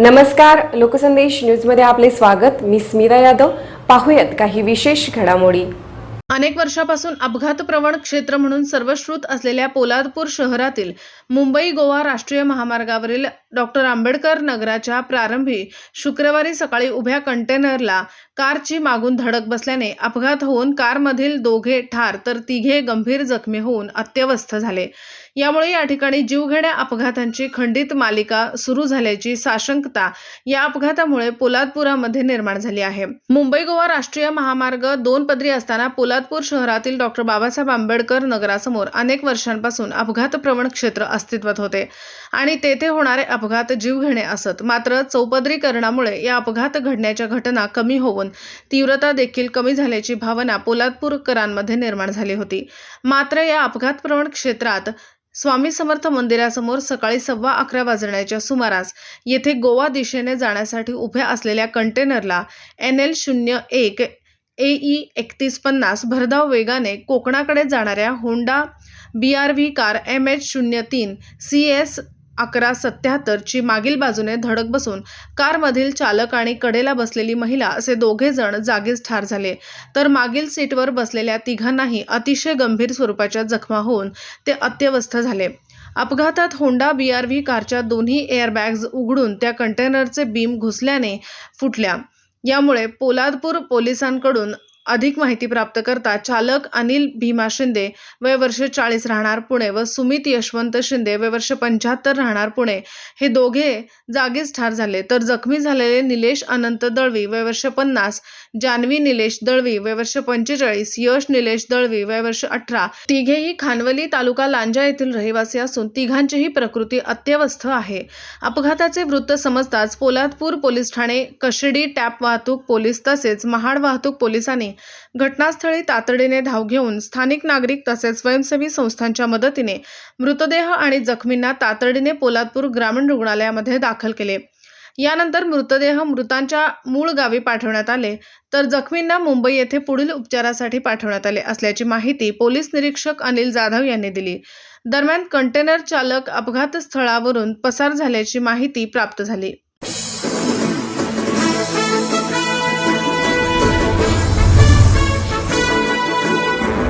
नमस्कार लोकसंदेश न्यूजमध्ये आपले स्वागत. मी स्मिता यादव. पाहूयात काही विशेष घडामोडी. अनेक वर्षापासून अपघात प्रवण क्षेत्र म्हणून सर्वश्रुत असलेल्या पोलादपूर शहरातील मुंबई गोवा राष्ट्रीय महामार्गावरील डॉक्टर आंबेडकर नगराच्या प्रारंभी शुक्रवारी सकाळी उभ्या कंटेनरला कारची मागून धडक बसल्याने अपघात होऊन कारमधील दोघे ठार तर तिघे गंभीर जखमी होऊन अत्यवस्थ झाले. यामुळे या ठिकाणी जीवघेण्या अपघातांची खंडित मालिका सुरू झाल्याची साशंकता या अपघातामुळे पोलादपुरामध्ये निर्माण झाली आहे. मुंबई गोवा राष्ट्रीय महामार्ग दोन पदरी असताना पोलादपूर शहरातील डॉक्टर बाबासाहेब आंबेडकर नगरासमोर अनेक वर्षांपासून अपघातप्रवण क्षेत्र अस्तित्वात होते आणि तेथे होणारे अपघात जीवघेणे असत. मात्र चौपदरीकरणामुळे या अपघात घडण्याच्या घटना कमी होऊन तीव्रता देखील कमी झाल्याची भावना पोलादपूरकरांमध्ये निर्माण झाली होती. मात्र या अपघातप्रवण क्षेत्रात स्वामी समर्थ मंदिरासमोर सकाळी सव्वा अकरा वाजण्याच्या सुमारास येथे गोवा दिशेने जाण्यासाठी उभ्या असलेल्या कंटेनरला एन एल शून्य एक ए ई एकतीस पन्नास भरधाव वेगाने कोकणाकडे जाणाऱ्या Honda B R V car M H शून्य तीन सी एस अकरा सत्याहत्तरची मागील बाजूने धडक बसून कारमधील चालक आणि कडेला बसलेली महिला असे दोघे जण जागीच ठार झाले. तर मागील सीटवर बसलेल्या तिघांनाही अतिशय गंभीर स्वरूपाच्या जखमा होऊन ते अत्यवस्थ झाले. अपघातात होंडा बी आर व्ही कारच्या दोन्ही एअरबॅग्ज उघडून त्या कंटेनरचे बीम घुसल्याने फुटल्या. यामुळे पोलादपूर पोलिसांकडून अधिक माहिती प्राप्त करता चालक अनिल भीमा शिंदे वय वर्ष चाळीस राहणार पुणे व सुमित यशवंत शिंदे वय वर्ष पंच्याहत्तर राहणार पुणे. हे दोघे जागीच ठार झाले. तर जखमी झालेले निलेश अनंत दळवी वय वर्ष पन्नास जान्हवी निलेश दळवी वय वर्ष पंचेचाळीस यश निलेश दळवी वय वर्ष अठरा. तिघेही खानवली तालुका लांजा येथील रहिवासी असून तिघांचीही प्रकृती अत्यवस्थ आहे. अपघाताचे वृत्त समजताच पोलादपूर पोलीस ठाणे कशिडी टॅप वाहतूक पोलीस तसेच महाड वाहतूक पोलिसांनी घटनास्थळी तातडीने धाव घेऊन स्थानिक नागरिक तसेच स्वयंसेवी संस्थांच्या मदतीने मृतदेह आणि जखमींना तातडीने पोलादपूर ग्रामीण रुग्णालयामध्ये दाखल केले. यानंतर मृतदेह मृतांच्या मूळ गावी पाठवण्यात आले. तर जखमींना मुंबई येथे पुढील उपचारासाठी पाठवण्यात आले असल्याची माहिती पोलीस निरीक्षक अनिल जाधव यांनी दिली. दरम्यान कंटेनर चालक अपघातस्थळावरून पसार झाल्याची माहिती प्राप्त झाली.